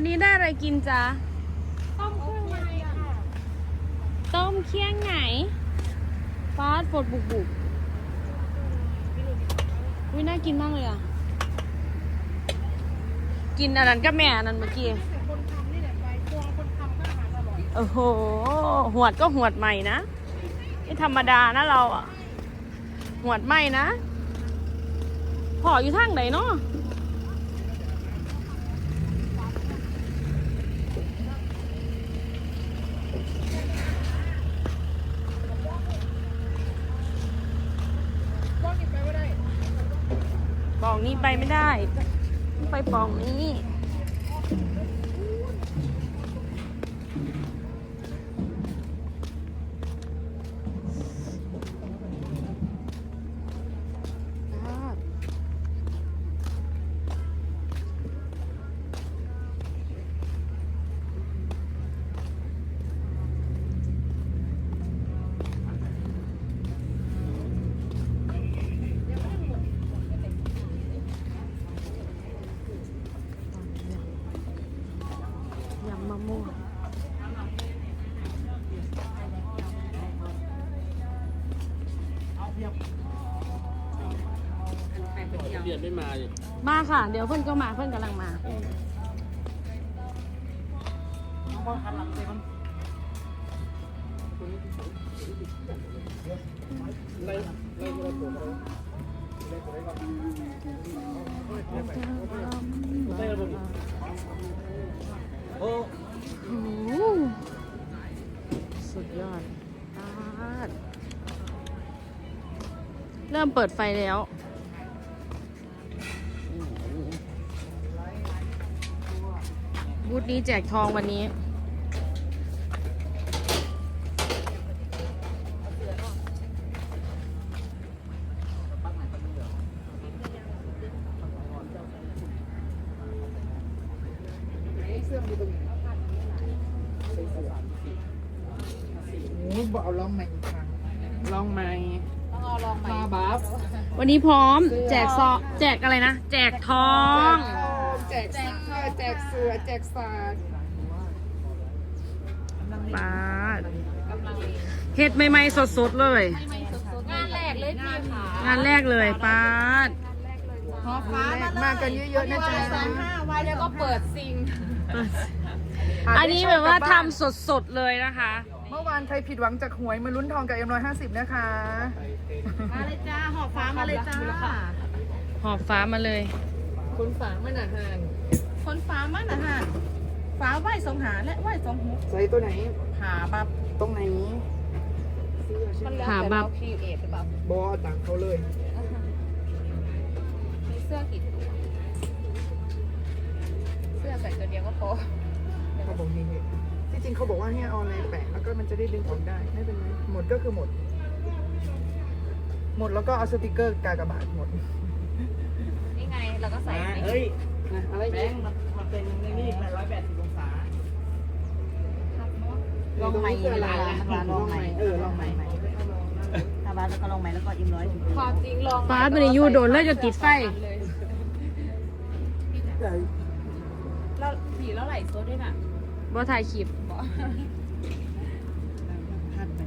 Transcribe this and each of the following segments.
วันนี้ได้อะไรกินจ๊ะ ต้มเครื่องในค่ะต้มเคี่ยงไหนฟาดปดบุกบุกอุ้ยน่ากินมากเลยอะ กินอันนั้นกับแม่อันนั้นเมื่อกี้ แต่คนทำนี่แหละไปครัวคนทำก็อาหารอร่อยโอ้โห หวดก็หวดใหม่นะ ไม่ธรรมดานะเราอะ หวดใหม่นะพออยู่ทางไหนเนาะ ก้อนนี้ไปไม่ได้ ปล่ องนี้ไปไม่ได้ ไปปองนี้ ม่วงเรียนไม่มาเลยมาค่ะ เดี๋ยวเพื่อนก็มาเพื่อนกำลังมาโอ้ โอ้สุดยอดปาดเริ่มเปิดไฟแล้วบูธนี้แจกทองวันนี้โอ้ บอกเอาลองใหม่อีกครั้งลองไหม ต้องเอาลองใหม่มาบัฟ วันนี้พร้อม แจกซอแจกอะไรนะ แจกทอง แจกเสื้อ แจกเสือ แจกสาดปาดเห็ดใหม่ๆสดๆเลยงานแรกเลยพี่ค่ะงานแรกเลยปาดหอฟ้ามากันเยอะๆนะจ๊ะสามห้าวันแล้วก็เปิดซิง อันนี้แบบว่าทำสดๆเลยนะคะ เมื่อวานใครผิดหวังจากหวยมาลุ้นทองกับเอ็มร้อยห้าสิบนะคะ มาเลยจ้าหอฟ้ามาเลยจ้าหอบฟ้ามาเลย คนฟ้ามันอาหารคนฟ้ามันอาหารฟ้าไหวสองหาและไหวสองหุใส่ตัวไหน หาบับตรงไหนมันแล้วหาแต่บัเราบคีเอทหรือเปล่าบอต่างเขาเลยมีเสื้อกี่ตัวเสื้อใส่ตัวเดียวก็พอเขาบอกนี่ ที่จริงเขาบอกว่าให้เอาอะไรแปะแล้วก็มันจะได้ดึงออกได้ไม่เป็นไรหมดก็คือหมด หมดแล้วก็เอาสติกเกอร์กากบาทหมดนี่ไงเราก็ใส่ไปเฮ้ยอะไรแบงค์มันเป็นในนี่แปดร้อยแปดสิบองศาลองใหม่เวลาลองใหม่เออลองใหม่ถ้าบาสแล้วก็ลงใหม่แล้วก็อิ่มร้อยถึงความจริงลองฟ้าเป็นยูโดนแล้วจะติดไฟแล้วผีแล้วไหลโซดด้วยน่ะ บ่ถ่ายคลิปท่านไป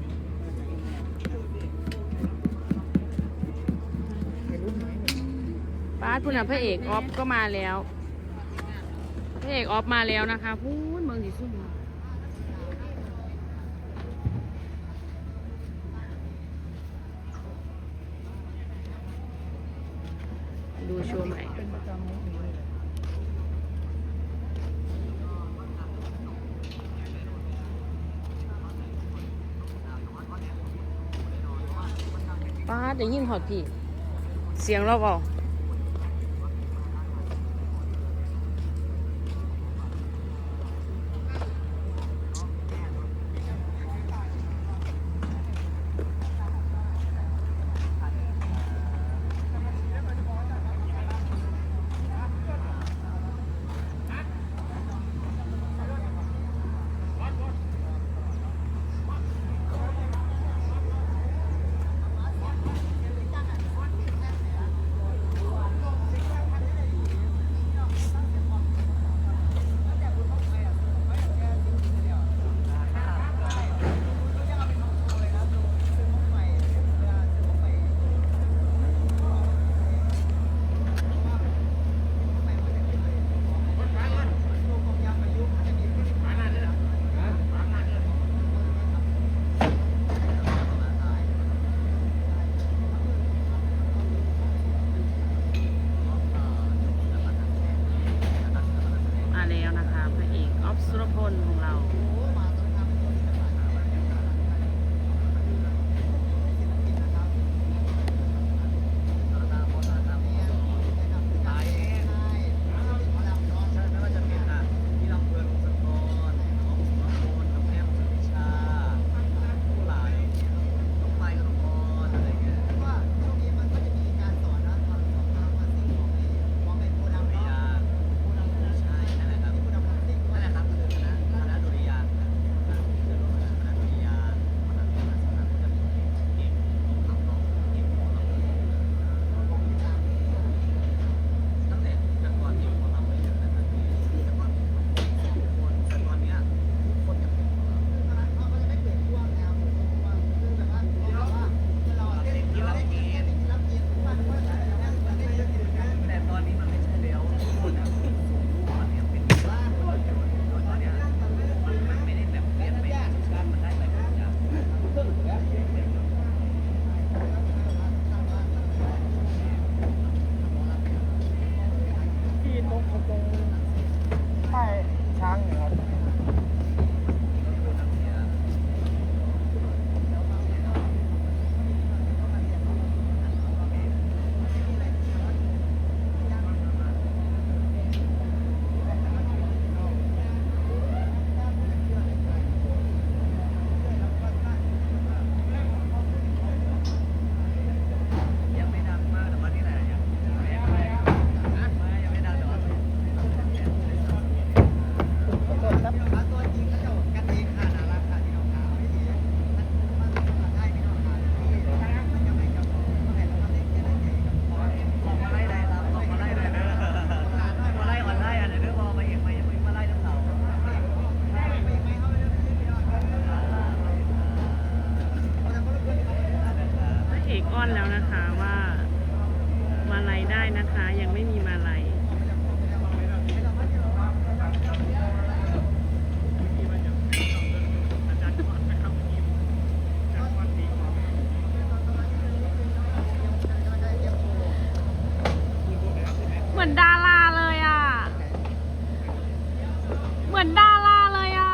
ป้าพุ่นอะพระเอกออฟก็มาแล้ว พระเอกออฟมาแล้วนะคะพูดเมืองสีสุ่มดูโชว์ใหม่ เป็นประจำเลย ป้าได้ยินหอดพี่ เสียงเราเปล่า นะคะยังไม่มีมาลัยเหมือนดาราเลยอะ เหมือนดาราเลยอะ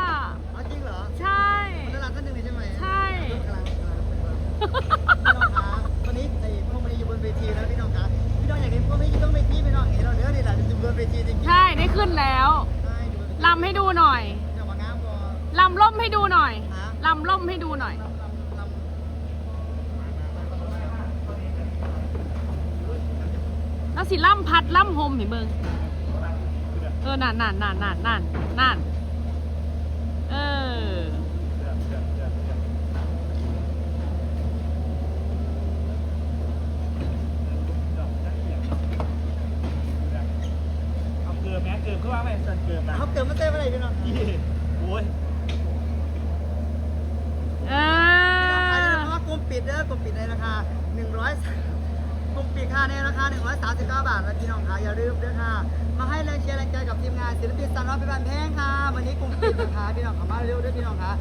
เอาจริงเหรอ ใช่ คนน่ารักท่านหนึ่งเลยใช่ไหม ใช่ กำลังกำลังพี่น้องคะวันนี้ไอ้พวกมันอยู่บนเวทีแล้วพี่น้องคะพี่น้องอยากเห็นพวกมันอยู่บนเวทีพี่น้องเห็นเราเนื้อนี่แหละอยู่บนเวทีจริงๆ ใช่ได้ขึ้นแล้ว ใช่อยู่บนเวที ลำให้ดูหน่อย เดี๋ยวมางามบอ ลำล่มให้ดูหน่อย ฮะ ลำล่มให้ดูหน่อย แล้ว สิล่ำพัดล่ำโฮมเห็นเบิงเออนั่นนั่นนั่นนั่นนั่นนั่นเออเอาเกลือแม้เกลือเขาว่าไงส่วนเกลือมาเขาเติมมาเต้นอะไรพี่น้องโอ้ยเออาจจะอเพราะว่ากลุ่มปิดเด้อกลุ่มปิดในราคา100 กลุ่มปิดค่าในราคา 139 บาทนะพี่น้องค่ะอย่าลืมด้วยค่ะ มาให้แรงเชียร์แรงใจกับทีมงานศิลปินสันร้อยเป็นบันแพงค่ะ วันนี้กลุ่มปิดนะคะพี่น้องข้ามาเร็วด้วยพี่น้องค่ะ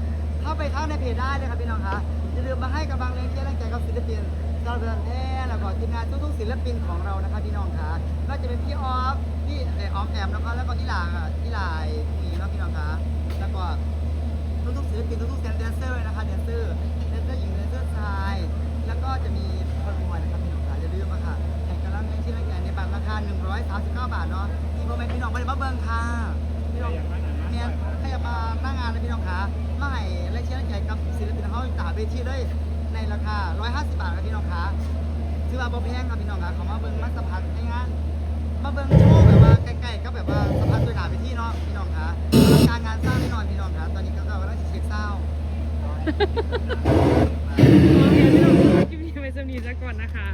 เข้าไปเข้าในเพจได้เลยครับพี่น้องค่ะอย่าลืมมาให้กำลังแรงเชียร์แรงใจกับศิลปินสันร้อยเป็นบันแพงแล้วก็ทีมงานทุกๆศิลปินของเรานะครับพี่น้องค่ะก็จะเป็นพี่ออฟพี่เอออฟแอมแล้วก็แล้วก็อีหลาอีหลายมีเนาะพี่น้องค่ะแล้วก็ทุกๆศิลปินทุกๆแดน 139 บาทเนาะที่พ่อแม่พี่น้องไม่ได้มาเบิ่งค่ะพี่น้องเนี่ยให้มาหน้างานเลยพี่น้องค่ะมาให้และเชียร์และแข่งกับศิลปินเขาตาเวทีเลยในราคา 150 บาทครับพี่น้องค่ะถือว่าบ่แพงครับพี่น้องค่ะเขามาเบิ่งมาสัมผัสในงานมาเบิ่งโชว์แบบว่าใกล้ๆก็แบบว่าสัมผัสด้วยหนาไปที่เนาะพี่น้องค่ะอลังการงานสร้างแน่นอนพี่น้องค่ะตอนนี้ก็กำลังเช็คเศร้าโอเคพี่น้องคลิปนี้ไปสำนีซะก่อนนะคะ